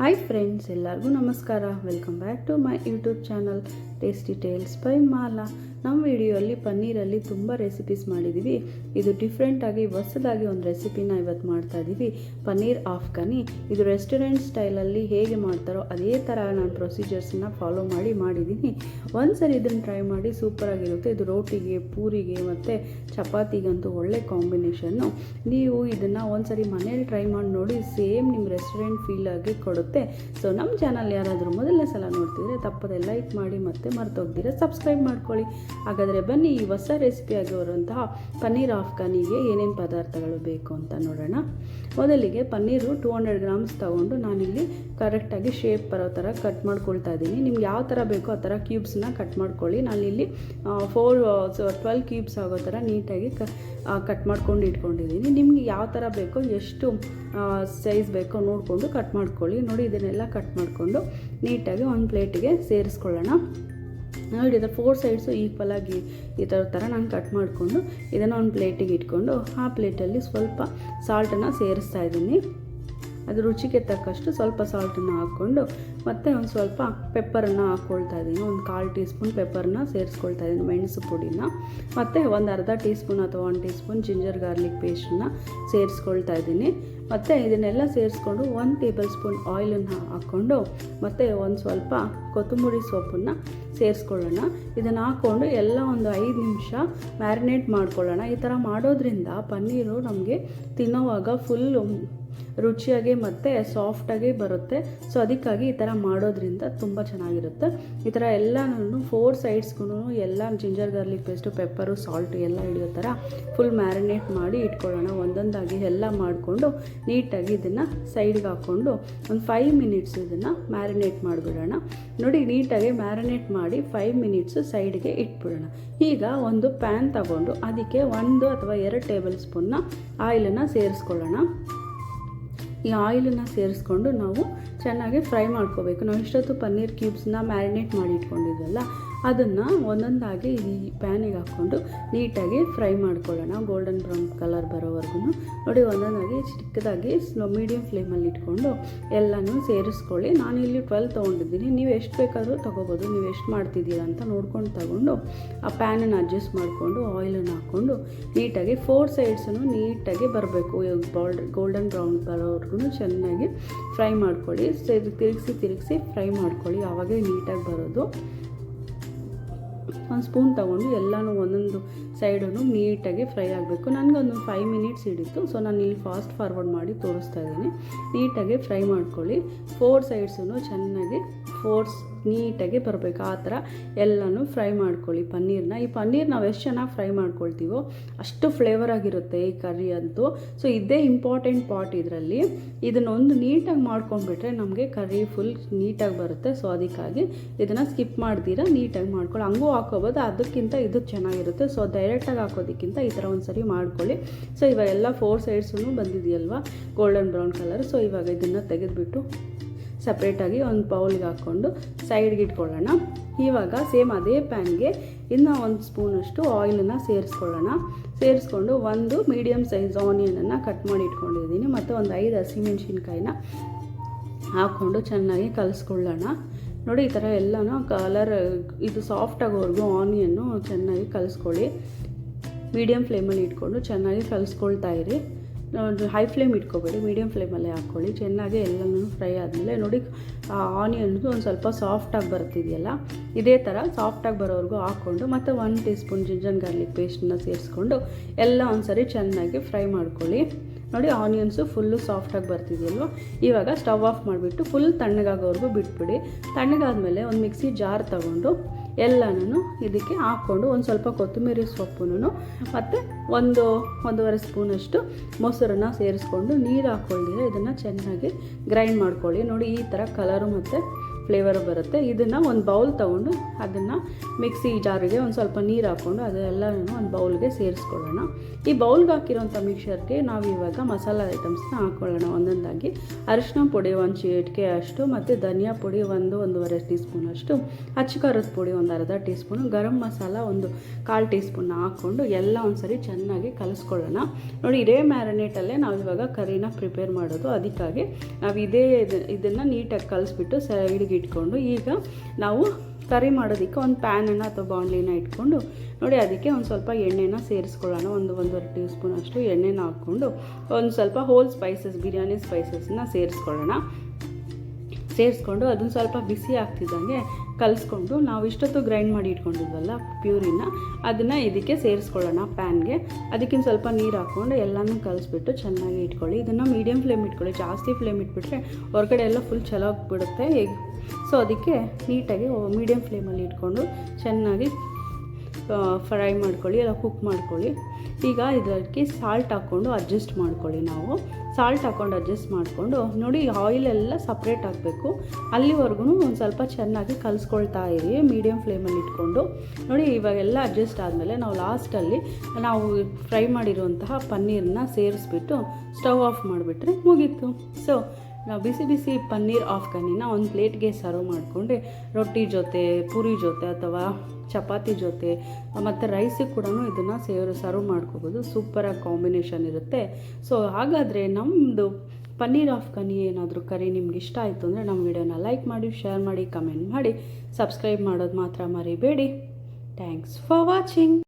Hi friends ಎಲ್ಲರಿಗೂ ನಮಸ್ಕಾರ. Welcome back to my YouTube channel tasty tales by Mala ನಮ್ಮ ವಿಡಿಯೋಲ್ಲಿ ಪನ್ನೀರಲ್ಲಿ ತುಂಬ ರೆಸಿಪೀಸ್ ಮಾಡಿದ್ದೀವಿ ಇದು ಡಿಫ್ರೆಂಟಾಗಿ ಹೊಸದಾಗಿ ಒಂದು ರೆಸಿಪಿನ ಇವತ್ತು ಮಾಡ್ತಾ ಇದ್ದೀವಿ ಪನ್ನೀರ್ ಆಫ್ಘಾನಿ ಇದು ರೆಸ್ಟೋರೆಂಟ್ ಸ್ಟೈಲಲ್ಲಿ ಹೇಗೆ ಮಾಡ್ತಾರೋ ಅದೇ ಥರ ನಾನು ಪ್ರೊಸೀಜರ್ಸನ್ನ ಫಾಲೋ ಮಾಡಿ ಮಾಡಿದ್ದೀನಿ ಒಂದ್ಸರಿ ಇದನ್ನು ಟ್ರೈ ಮಾಡಿ ಸೂಪರಾಗಿರುತ್ತೆ ಇದು ರೋಟಿಗೆ, ಪೂರಿಗೆ ಮತ್ತು ಚಪಾತಿಗಂತೂ ಒಳ್ಳೆ ಕಾಂಬಿನೇಷನ್ನು ನೀವು ಇದನ್ನು ಒಂದ್ಸರಿ ಮನೇಲಿ ಟ್ರೈ ಮಾಡಿ ನೋಡಿ ಸೇಮ್ ನಿಮ್ಮ ರೆಸ್ಟೋರೆಂಟ್ ಫೀಲ್ ಆಗಿ ಕೊಡುತ್ತೆ. ಸೊ ನಮ್ಮ ಚಾನಲ್ ಯಾರಾದರೂ ಮೊದಲನೇ ಸಲ ನೋಡ್ತಿದ್ರೆ ತಪ್ಪದೆ ಲೈಕ್ ಮಾಡಿ ಮತ್ತು ಮರ್ತೋಗ್ದಿರ ಸಬ್ಸ್ಕ್ರೈಬ್ ಮಾಡ್ಕೊಳ್ಳಿ. ಹಾಗಾದರೆ ಬನ್ನಿ ಈ ಹೊಸ ರೆಸಿಪಿ ಆಗಿರುವಂತಹ ಪನ್ನೀರ್ ಆಫ್ಘಾನಿಗೆ ಏನೇನು ಪದಾರ್ಥಗಳು ಬೇಕು ಅಂತ ನೋಡೋಣ. ಮೊದಲಿಗೆ ಪನ್ನೀರು ಟೂ ಹಂಡ್ರೆಡ್ ಗ್ರಾಮ್ಸ್ ತೊಗೊಂಡು ನಾನಿಲ್ಲಿ ಕರೆಕ್ಟಾಗಿ ಶೇಪ್ ಬರೋ ಥರ ಕಟ್ ಮಾಡ್ಕೊಳ್ತಾ ಇದ್ದೀನಿ. ನಿಮ್ಗೆ ಯಾವ ಥರ ಬೇಕೋ ಆ ಥರ ಕ್ಯೂಬ್ಸ್ನ ಕಟ್ ಮಾಡ್ಕೊಳ್ಳಿ. ನಾನಿಲ್ಲಿ ಫೋರ್ ಟ್ವೆಲ್ ಕ್ಯೂಬ್ಸ್ ಆಗೋ ಥರ ನೀಟಾಗಿ ಕ ಕಟ್ ಮಾಡ್ಕೊಂಡು ಇಟ್ಕೊಂಡಿದ್ದೀನಿ. ನಿಮ್ಗೆ ಯಾವ ಥರ ಬೇಕೋ ಎಷ್ಟು ಸೈಜ್ ಬೇಕೋ ನೋಡಿಕೊಂಡು ಕಟ್ ಮಾಡ್ಕೊಳ್ಳಿ. ನೋಡಿ, ಇದನ್ನೆಲ್ಲ ಕಟ್ ಮಾಡಿಕೊಂಡು ನೀಟಾಗಿ ಒಂದು ಪ್ಲೇಟಿಗೆ ಸೇರಿಸ್ಕೊಳ್ಳೋಣ. ನೋಡಿ, ಇದರ ಫೋರ್ ಸೈಡ್ಸು ಈಕ್ವಲಾಗಿ ಈ ಥರ ಥರ ನಾನು ಕಟ್ ಮಾಡಿಕೊಂಡು ಇದನ್ನು ಒಂದು ಪ್ಲೇಟಿಗೆ ಇಟ್ಕೊಂಡು, ಆ ಪ್ಲೇಟಲ್ಲಿ ಸ್ವಲ್ಪ ಸಾಲ್ಟನ್ನು ಸೇರಿಸ್ತಾ ಇದ್ದೀನಿ. ಅದು ರುಚಿಗೆ ತಕ್ಕಷ್ಟು ಸ್ವಲ್ಪ ಸಾಲ್ಟನ್ನು ಹಾಕ್ಕೊಂಡು ಮತ್ತು ಒಂದು ಸ್ವಲ್ಪ ಪೆಪ್ಪರನ್ನು ಹಾಕ್ಕೊಳ್ತಾ ಇದ್ದೀನಿ. ಒಂದು ಕಾಲು ಟೀ ಸ್ಪೂನ್ ಪೆಪ್ಪರನ್ನ ಸೇರಿಸ್ಕೊಳ್ತಾ ಇದ್ದೀನಿ ಮೆಣಸು ಪುಡಿನ. ಮತ್ತು ಒಂದು ಅರ್ಧ ಟೀ ಸ್ಪೂನ್ ಅಥವಾ ಒಂದು ಟೀ ಸ್ಪೂನ್ ಜಿಂಜರ್ ಗಾರ್ಲಿಕ್ ಪೇಸ್ಟನ್ನ ಸೇರಿಸ್ಕೊಳ್ತಾ ಇದ್ದೀನಿ. ಮತ್ತು ಇದನ್ನೆಲ್ಲ ಸೇರಿಸ್ಕೊಂಡು ಒಂದು ಟೇಬಲ್ ಸ್ಪೂನ್ ಆಯಿಲನ್ನು ಹಾಕ್ಕೊಂಡು ಮತ್ತು ಒಂದು ಸ್ವಲ್ಪ ಕೊತ್ತಂಬರಿ ಸೊಪ್ಪನ್ನು ಸೇರಿಸ್ಕೊಳ್ಳೋಣ. ಇದನ್ನು ಹಾಕ್ಕೊಂಡು ಎಲ್ಲ ಒಂದು ಐದು ನಿಮಿಷ ಮ್ಯಾರಿನೇಟ್ ಮಾಡ್ಕೊಳ್ಳೋಣ. ಈ ಥರ ಮಾಡೋದ್ರಿಂದ ಪನ್ನೀರು ನಮಗೆ ತಿನ್ನೋವಾಗ ಫುಲ್ಲು ರುಚಿಯಾಗಿ ಮತ್ತು ಸಾಫ್ಟಾಗಿ ಬರುತ್ತೆ. ಸೊ ಅದಕ್ಕಾಗಿ ಈ ಥರ ಮಾಡೋದ್ರಿಂದ ತುಂಬ ಚೆನ್ನಾಗಿರುತ್ತೆ. ಈ ಥರ ಎಲ್ಲನೂ ಫೋರ್ ಸೈಡ್ಸ್ಗೂ ಎಲ್ಲ ginger garlic paste pepper salt ಎಲ್ಲ ಹಿಡಿಯೋ ಥರ ಫುಲ್ ಮ್ಯಾರಿನೇಟ್ ಮಾಡಿ ಇಟ್ಕೊಳ್ಳೋಣ. ಒಂದೊಂದಾಗಿ ಎಲ್ಲ ಮಾಡಿಕೊಂಡು ನೀಟಾಗಿ ಇದನ್ನು ಸೈಡ್ಗೆ ಹಾಕ್ಕೊಂಡು ಒಂದು ಫೈವ್ ಮಿನಿಟ್ಸ್ ಇದನ್ನು ಮ್ಯಾರಿನೇಟ್ ಮಾಡಿಬಿಡೋಣ. ನೋಡಿ, ನೀಟಾಗಿ ಮ್ಯಾರಿನೇಟ್ ಮಾಡಿ ಫೈವ್ ಮಿನಿಟ್ಸು ಸೈಡ್ಗೆ ಇಟ್ಬಿಡೋಣ. ಈಗ ಒಂದು ಪ್ಯಾನ್ ತಗೊಂಡು ಅದಕ್ಕೆ ಒಂದು ಅಥವಾ ಎರಡು ಟೇಬಲ್ ಸ್ಪೂನ್ನ ಆಯಿಲನ್ನು ಸೇರಿಸ್ಕೊಳ್ಳೋಣ. ಈ ಆಯಿಲನ್ನು ಸೇರಿಸ್ಕೊಂಡು ನಾವು ಚೆನ್ನಾಗಿ ಫ್ರೈ ಮಾಡ್ಕೋಬೇಕು. ನಾವು ಇಷ್ಟೊತ್ತು ಪನ್ನೀರ್ ಕ್ಯೂಬ್ಸ್ನ ಮ್ಯಾರಿನೇಟ್ ಮಾಡಿ ಇಟ್ಕೊಂಡಿದ್ವಲ್ಲ ಅದನ್ನು ಒಂದೊಂದಾಗಿ ಈ ಪ್ಯಾನಿಗೆ ಹಾಕ್ಕೊಂಡು ನೀಟಾಗಿ ಫ್ರೈ ಮಾಡ್ಕೊಳ್ಳೋಣ. ಗೋಲ್ಡನ್ ಬ್ರೌನ್ ಕಲರ್ ಬರೋವರೆಗೂ ನೋಡಿ, ಒಂದೊಂದಾಗಿ ಚಿಕ್ಕದಾಗಿ ಸ್ಲೋ ಮೀಡಿಯಮ್ ಫ್ಲೇಮಲ್ಲಿ ಇಟ್ಕೊಂಡು ಎಲ್ಲನೂ ಸೇರಿಸ್ಕೊಳ್ಳಿ. ನಾನು ಇಲ್ಲಿ ಟ್ವೆಲ್ ತೊಗೊಂಡಿದ್ದೀನಿ. ನೀವು ಎಷ್ಟು ಬೇಕಾದರೂ ತೊಗೋಬೋದು. ನೀವು ಎಷ್ಟು ಮಾಡ್ತಿದ್ದೀರಾ ಅಂತ ನೋಡ್ಕೊಂಡು ತಗೊಂಡು ಆ ಪ್ಯಾನನ್ನು ಅಡ್ಜಸ್ಟ್ ಮಾಡಿಕೊಂಡು ಆಯಿಲನ್ನು ಹಾಕ್ಕೊಂಡು ನೀಟಾಗಿ ಫೋರ್ ಸೈಡ್ಸನ್ನು ನೀಟಾಗಿ ಬರಬೇಕು. ಗೋಲ್ಡ್ ಗೋಲ್ಡನ್ ಬ್ರೌನ್ ಬರೋವರೆಗೂ ಚೆನ್ನಾಗಿ ಫ್ರೈ ಮಾಡ್ಕೊಳ್ಳಿ. ತಿರುಗಿಸಿ ತಿರುಗಿಸಿ ಫ್ರೈ ಮಾಡ್ಕೊಳ್ಳಿ. ಆವಾಗೇ ನೀಟಾಗಿ ಬರೋದು. ಒಂದು ಸ್ಪೂನ್ ತೊಗೊಂಡು ಎಲ್ಲನೂ ಒಂದೊಂದು ಸೈಡನ್ನು ನೀಟಾಗಿ ಫ್ರೈ ಆಗಬೇಕು. ನನಗೆ ಒಂದೊಂದು ಫೈವ್ ಮಿನಿಟ್ಸ್ ಹಿಡಿತು ಸೊ ನಾನು ಇಲ್ಲಿ ಫಾಸ್ಟ್ ಫಾರ್ವರ್ಡ್ ಮಾಡಿ ತೋರಿಸ್ತಾ ಇದ್ದೀನಿ. ನೀಟಾಗಿ ಫ್ರೈ ಮಾಡ್ಕೊಳ್ಳಿ. ಫೋರ್ ಸೈಡ್ಸನ್ನು ಚೆನ್ನಾಗಿ ಫೋರ್ಸ್ ನೀಟಾಗಿ ಬರಬೇಕು. ಆ ಥರ ಎಲ್ಲನೂ ಫ್ರೈ ಮಾಡ್ಕೊಳ್ಳಿ ಪನ್ನೀರ್ನ. ಈ ಪನ್ನೀರ್ ನಾವು ಎಷ್ಟು ಚೆನ್ನಾಗಿ ಫ್ರೈ ಮಾಡ್ಕೊಳ್ತೀವೋ ಅಷ್ಟು ಫ್ಲೇವರ್ ಆಗಿರುತ್ತೆ ಈ ಕರಿ ಅಂತೂ. ಸೊ ಇದೇ ಇಂಪಾರ್ಟೆಂಟ್ ಪಾರ್ಟ್ ಇದರಲ್ಲಿ. ಇದನ್ನೊಂದು ನೀಟಾಗಿ ಮಾಡ್ಕೊಂಡ್ಬಿಟ್ರೆ ನಮಗೆ ಕರಿ ಫುಲ್ ನೀಟಾಗಿ ಬರುತ್ತೆ. ಸೊ ಅದಕ್ಕಾಗಿ ಇದನ್ನು ಸ್ಕಿಪ್ ಮಾಡ್ತೀರಾ? ನೀಟಾಗಿ ಮಾಡ್ಕೊಳ್ಳಿ. ಹಂಗೂ ಹಾಕೋಬೋದು ಅದಕ್ಕಿಂತ ಇದು ಚೆನ್ನಾಗಿರುತ್ತೆ. ಸೊ ಡೈರೆಕ್ಟಾಗಿ ಹಾಕೋದಕ್ಕಿಂತ ಈ ಥರ ಒಂದು ಸರಿ ಮಾಡ್ಕೊಳ್ಳಿ. ಸೊ ಇವಾಗ ಎಲ್ಲ ಫೋರ್ ಸೈಡ್ಸೂ ಬಂದಿದೆಯಲ್ವಾ? ಗೋಲ್ಡನ್ ಬ್ರೌನ್ ಕಲರ್ ಸೊ ಇವಾಗ ಇದನ್ನು ತೆಗೆದುಬಿಟ್ಟು ಸಪ್ರೇಟಾಗಿ ಒಂದು ಬೌಲ್ಗೆ ಹಾಕ್ಕೊಂಡು ಸೈಡ್ಗೆ ಇಟ್ಕೊಳ್ಳೋಣ. ಇವಾಗ ಸೇಮ್ ಅದೇ ಪ್ಯಾನ್ಗೆ ಇನ್ನೂ ಒಂದು ಸ್ಪೂನಷ್ಟು ಆಯಿಲನ್ನು ಸೇರಿಸ್ಕೊಳ್ಳೋಣ. ಸೇರಿಸ್ಕೊಂಡು ಒಂದು ಮೀಡಿಯಮ್ ಸೈಜ್ ಆನಿಯನನ್ನು ಕಟ್ ಮಾಡಿ ಇಟ್ಕೊಂಡಿದ್ದೀನಿ. ಮತ್ತು ಒಂದು ಐದು ಹಸಿಮೆಣ್ಸಿನ್ಕಾಯಿನ ಹಾಕ್ಕೊಂಡು ಚೆನ್ನಾಗಿ ಕಲಿಸ್ಕೊಳ್ಳೋಣ. ನೋಡಿ, ಈ ಥರ ಎಲ್ಲನೂ ಕಲರ್ ಇದು ಸಾಫ್ಟ್ ಆಗೋವರೆಗೂ ಆನಿಯನ್ನು ಚೆನ್ನಾಗಿ ಕಲಿಸ್ಕೊಳ್ಳಿ. ಮೀಡಿಯಮ್ ಫ್ಲೇಮಲ್ಲಿ ಇಟ್ಕೊಂಡು ಚೆನ್ನಾಗಿ ಕಲಿಸ್ಕೊಳ್ತಾ ಇರಿ. ಹೈ ಫ್ಲೇಮ್ ಇಟ್ಕೋಬೇಡಿ ಮೀಡಿಯಮ್ ಫ್ಲೇಮಲ್ಲೇ ಹಾಕ್ಕೊಳ್ಳಿ. ಚೆನ್ನಾಗಿ ಎಲ್ಲನೂ ಫ್ರೈ ಆದಮೇಲೆ ನೋಡಿ, ಆ ಆನಿಯನ್ದು ಒಂದು ಸ್ವಲ್ಪ ಸಾಫ್ಟಾಗಿ ಬರ್ತಿದೆಯಲ್ಲ ಇದೇ ಥರ ಸಾಫ್ಟಾಗಿ ಬರೋವರೆಗೂ ಹಾಕ್ಕೊಂಡು ಮತ್ತು one teaspoon ginger garlic ಪೇಸ್ಟನ್ನ ಸೇರಿಸ್ಕೊಂಡು ಎಲ್ಲ ಒಂದ್ಸರಿ ಚೆನ್ನಾಗಿ ಫ್ರೈ ಮಾಡ್ಕೊಳ್ಳಿ. ನೋಡಿ ಆನಿಯನ್ಸು ಫುಲ್ಲು ಸಾಫ್ಟಾಗಿ ಬರ್ತಿದೆಯಲ್ವ? ಇವಾಗ ಸ್ಟವ್ ಆಫ್ ಮಾಡಿಬಿಟ್ಟು ಫುಲ್ ತಣ್ಣಗಾಗೋವರೆಗೂ ಬಿಟ್ಬಿಡಿ. ತಣ್ಣಗಾದ್ಮೇಲೆ ಒಂದು ಮಿಕ್ಸಿ ಜಾರ್ ತಗೊಂಡು ಎಲ್ಲನೂ ಇದಕ್ಕೆ ಹಾಕ್ಕೊಂಡು ಒಂದು ಸ್ವಲ್ಪ ಕೊತ್ತಂಬರಿ ಸೊಪ್ಪನ್ನು ಮತ್ತು ಒಂದು ಒಂದೂವರೆ ಸ್ಪೂನಷ್ಟು ಮೊಸರನ್ನು ಸೇರಿಸ್ಕೊಂಡು ನೀರು ಹಾಕ್ಕೊಳ್ಳಿ ಇದನ್ನು ಚೆನ್ನಾಗಿ ಗ್ರೈಂಡ್ ಮಾಡ್ಕೊಳ್ಳಿ. ನೋಡಿ ಈ ಥರ ಕಲರು ಮತ್ತು ಫ್ಲೇವರ್ ಬರುತ್ತೆ. ಇದನ್ನು ಒಂದು ಬೌಲ್ ತೊಗೊಂಡು ಅದನ್ನು ಮಿಕ್ಸಿ ಜಾರಿಗೆ ಒಂದು ಸ್ವಲ್ಪ ನೀರು ಹಾಕ್ಕೊಂಡು ಅದೆಲ್ಲನೂ ಒಂದು ಬೌಲ್ಗೆ ಸೇರಿಸ್ಕೊಳ್ಳೋಣ. ಈ ಬೌಲ್ಗೆ ಹಾಕಿರೋಂಥ ಮಿಕ್ಸರ್ಗೆ ನಾವು ಇವಾಗ ಮಸಾಲ ಐಟಮ್ಸ್ನ ಹಾಕ್ಕೊಳ್ಳೋಣ ಒಂದೊಂದಾಗಿ ಅರಿಶಿನ ಪುಡಿ ಒಂದು ಚಿಟಿಕೆ ಅಷ್ಟು ಮತ್ತು ಧನಿಯಾ ಪುಡಿ ಒಂದು ಒಂದೂವರೆ ಟೀ ಸ್ಪೂನ್ ಅಷ್ಟು. ಅಚ್ಚು ಖಾರದ ಪುಡಿ ಒಂದು ಅರ್ಧ ಟೀ ಸ್ಪೂನು ಗರಂ ಮಸಾಲ ಒಂದು ಕಾಲು ಟೀ ಸ್ಪೂನ್ ಹಾಕ್ಕೊಂಡು ಎಲ್ಲ ಒಂದ್ಸರಿ ಚೆನ್ನಾಗಿ ಕಲಿಸ್ಕೊಳ್ಳೋಣ. ನೋಡಿ ಇದೇ ಮ್ಯಾರಿನೇಟಲ್ಲೇ ನಾವು ಇವಾಗ ಕರಿನ ಪ್ರಿಪೇರ್ ಮಾಡೋದು. ಅದಕ್ಕಾಗಿ ನಾವು ಇದೇ ಇದನ್ನು ನೀಟಾಗಿ ಕಲಿಸ್ಬಿಟ್ಟು ಸೈಡ್ಗೆ ಇಟ್ಕೊಂಡು ಈಗ ನಾವು ಕರಿ ಮಾಡೋದಕ್ಕೆ ಒಂದು ಪ್ಯಾನನ್ನು ಅಥವಾ ಬಾಂಡ್ಲಿನ ಇಟ್ಕೊಂಡು ನೋಡಿ ಅದಕ್ಕೆ ಒಂದು ಸ್ವಲ್ಪ ಎಣ್ಣೆನ ಸೇರಿಸ್ಕೊಳ್ಳೋಣ. ಒಂದು ಒಂದೂವರೆ ಟೀ ಸ್ಪೂನ್ ಅಷ್ಟು ಎಣ್ಣೆನ ಹಾಕ್ಕೊಂಡು ಒಂದು ಸ್ವಲ್ಪ ಹೋಲ್ ಸ್ಪೈಸಸ್ ಬಿರಿಯಾನಿ ಸ್ಪೈಸಸ್ನ ಸೇರಿಸ್ಕೊಳ್ಳೋಣ. ಸೇರಿಸ್ಕೊಂಡು ಅದನ್ನು ಸ್ವಲ್ಪ ಬಿಸಿ ಆಗ್ತಿದ್ದಂಗೆ ಕಲಿಸ್ಕೊಂಡು ನಾವು ಇಷ್ಟೊತ್ತು ಗ್ರೈಂಡ್ ಮಾಡಿ ಇಟ್ಕೊಂಡಿದ್ವಲ್ಲ ಪ್ಯೂರಿನ ಅದನ್ನು ಇದಕ್ಕೆ ಸೇರಿಸ್ಕೊಳ್ಳೋಣ ಪ್ಯಾನ್ಗೆ ಅದಕ್ಕಿಂತ ಸ್ವಲ್ಪ ನೀರು ಹಾಕ್ಕೊಂಡು ಎಲ್ಲನೂ ಕಲಿಸ್ಬಿಟ್ಟು ಚೆನ್ನಾಗಿ ಇಟ್ಕೊಳ್ಳಿ. ಇದನ್ನು ಮೀಡಿಯಮ್ ಫ್ಲೇಮ್ ಇಟ್ಕೊಳ್ಳಿ. ಜಾಸ್ತಿ ಫ್ಲೇಮ್ ಇಟ್ಬಿಟ್ರೆ ಹೊರಗಡೆ ಎಲ್ಲ ಫುಲ್ ಚಲೋ ಆಗಿಬಿಡುತ್ತೆ. ಈಗ ಸೊ ಅದಕ್ಕೆ ನೀಟಾಗಿ ಮೀಡಿಯಮ್ ಫ್ಲೇಮಲ್ಲಿ ಇಟ್ಕೊಂಡು ಚೆನ್ನಾಗಿ ಫ್ರೈ ಮಾಡ್ಕೊಳ್ಳಿ ಎಲ್ಲ ಕುಕ್ ಮಾಡ್ಕೊಳ್ಳಿ. ಈಗ ಇದಕ್ಕೆ ಸಾಲ್ಟ್ ಹಾಕ್ಕೊಂಡು ಅಡ್ಜಸ್ಟ್ ಮಾಡ್ಕೊಳ್ಳಿ ನಾವು. ಸಾಲ್ಟ್ ಹಾಕ್ಕೊಂಡು ಅಡ್ಜಸ್ಟ್ ಮಾಡಿಕೊಂಡು, ನೋಡಿ ಆಯಿಲೆಲ್ಲ ಸಪ್ರೇಟ್ ಆಗಬೇಕು ಅಲ್ಲಿವರೆಗೂ ಒಂದು ಸ್ವಲ್ಪ ಚೆನ್ನಾಗಿ ಕಲಿಸ್ಕೊಳ್ತಾ ಇರಿ ಮೀಡಿಯಮ್ ಫ್ಲೇಮಲ್ಲಿ ಇಟ್ಕೊಂಡು. ನೋಡಿ, ಇವಾಗೆಲ್ಲ ಅಡ್ಜಸ್ಟ್ ಆದಮೇಲೆ ನಾವು ಲಾಸ್ಟಲ್ಲಿ ನಾವು ಫ್ರೈ ಮಾಡಿರುವಂತಹ ಪನ್ನೀರನ್ನ ಸೇರಿಸ್ಬಿಟ್ಟು ಸ್ಟವ್ ಆಫ್ ಮಾಡಿಬಿಟ್ರೆ ಮುಗೀತು. ಸೊ ನಾವು ಬಿಸಿ ಬಿಸಿ ಪನ್ನೀರ್ ಆಫ್ಘನಿನ ಒಂದು ಪ್ಲೇಟ್ಗೆ ಸರ್ವ್ ಮಾಡಿಕೊಂಡು. ರೊಟ್ಟಿ ಜೊತೆ, ಪೂರಿ ಜೊತೆ ಅಥವಾ ಚಪಾತಿ ಜೊತೆ, ಮತ್ತು ರೈಸಿಗೆ ಕೂಡ ಇದನ್ನು ಸೇವ್ ಸರ್ವ್ ಮಾಡ್ಕೋಬೋದು. ಸೂಪರಾಗಿ ಕಾಂಬಿನೇಷನ್ ಇರುತ್ತೆ. ಸೊ, ಹಾಗಾದರೆ ನಮ್ಮದು ಪನ್ನೀರ್ ಆಫ್ಘನಿ ಏನಾದರೂ ಕರಿ ನಿಮ್ಗೆ ಇಷ್ಟ ಆಯಿತು ಅಂದರೆ ನಮ್ಮ ವಿಡಿಯೋನ ಲೈಕ್ ಮಾಡಿ, ಶೇರ್ ಮಾಡಿ, ಕಮೆಂಟ್ ಮಾಡಿ, ಸಬ್ಸ್ಕ್ರೈಬ್ ಮಾಡೋದು ಮಾತ್ರ ಮರಿಬೇಡಿ. Thanks for watching.